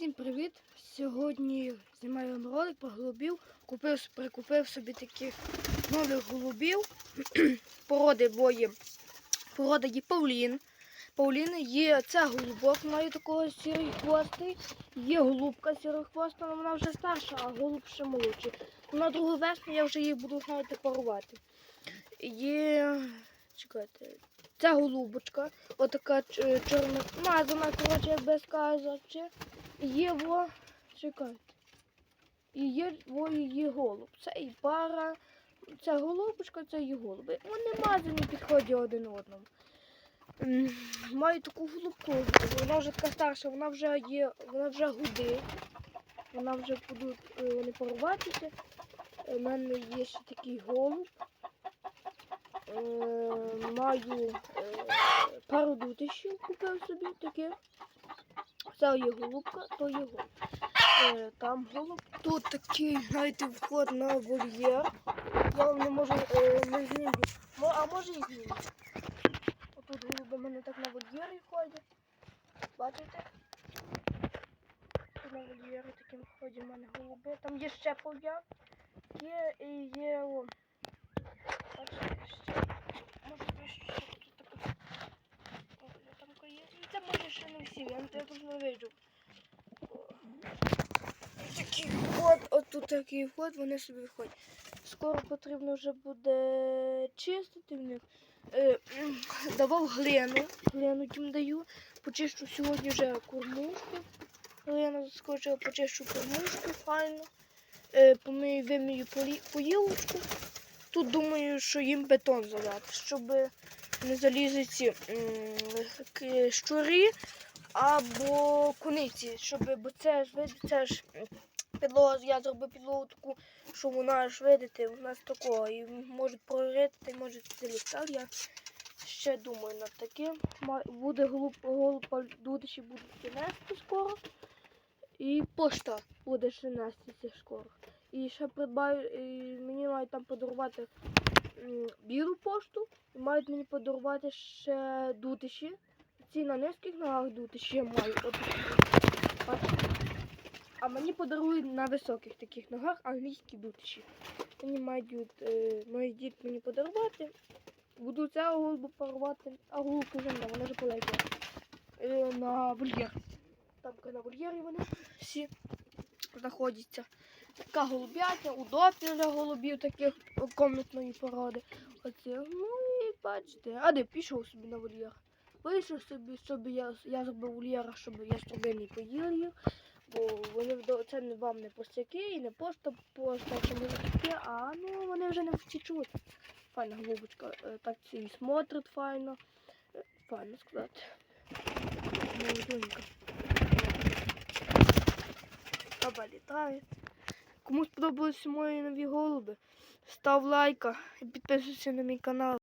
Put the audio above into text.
Всім привіт! Сьогодні знімаю вам ролик про голубів. Купив, прикупив собі таких нових голубів. Породи бої. Порода є Павлін. Павлін є це голубок, має такого сірий хвостий. Є голубка сірохвоста, але вона вже старша, а голуб ще молодший. На другу весну я вже їх буду знаєте, парувати. Є. Чекайте. Це голубочка, отака чорна мазана, коротше, без казачі. Є во, чекайте. І є її голуб. Це і пара, це голубочка, це і голуби. Вони мазані підходять один одному. Маю таку голубку, вона вже така старша, вона вже є, вона вже гуди. Вона вже будуть е, вони порватися. У мене є ще такий голуб. Е, маю е, пару дутищів купив собі таких. Це є голубка, то голуб. Е, там голуб. Тут такий, знаєте, вход на вольєр. Я вам не можу е, не зніму. Мо- А може і зніму. Отут голуби в мене так на вольєрі ходять. Бачите? На вольєрі таким ходять в мене голуби. Там є ще пов'як. Є і є. Бачите, ще. Може ви ще тут таке. О, я там є. Ну, Це не всі, я тут не. Такий вход, от тут такий вход, вони собі виходять. Скоро потрібно вже буде чистити в них. Е, давав глину, глину тим даю. Почищу сьогодні вже кормушку. Глина заскочила, почищу кормушку файно. Е, помию, вимію поїлочку. Тут думаю, що їм бетон задати, щоб не залізли ці щурі або куниці, щоб, бо це ж видите, це ж підлога, я зробив підлогу таку, що вона ж видите, у нас такого, і можуть прорити, можуть залізти. Але я ще думаю над таким. Буде голуб, голуба дудичі будуть нести скоро. І пошта буде ще нестися скоро. І ще придбаю, і мені мають там подарувати білу пошту, і мають мені подарувати ще дутиші. Ці на низьких ногах дутиші я маю. А мені подарують на високих таких ногах англійські дутиші. Мені мають, е, мають дід мені подарувати. Буду цього голубу парувати, а голубки вже не, вони вже полетіли. Е, на вольєр. Там на вольєрі вони всі знаходяться. Така голубятня, удобна для голубів таких комнатної породи. Оце, ну і бачите. А де пішов собі на вольєр. Вийшов собі, щоб я, я зробив вольєра, щоб я не поїв їх. Бо вони це вам не постяки і не пошта, чи не таке, а ну вони вже не втічуть. Файна голубочка, е, так ці смотрить файно. Е, Файно сказати. Молоденька. Баба літає. Кому сподобалися мої нові голуби, став лайка і підписуйся на мій канал.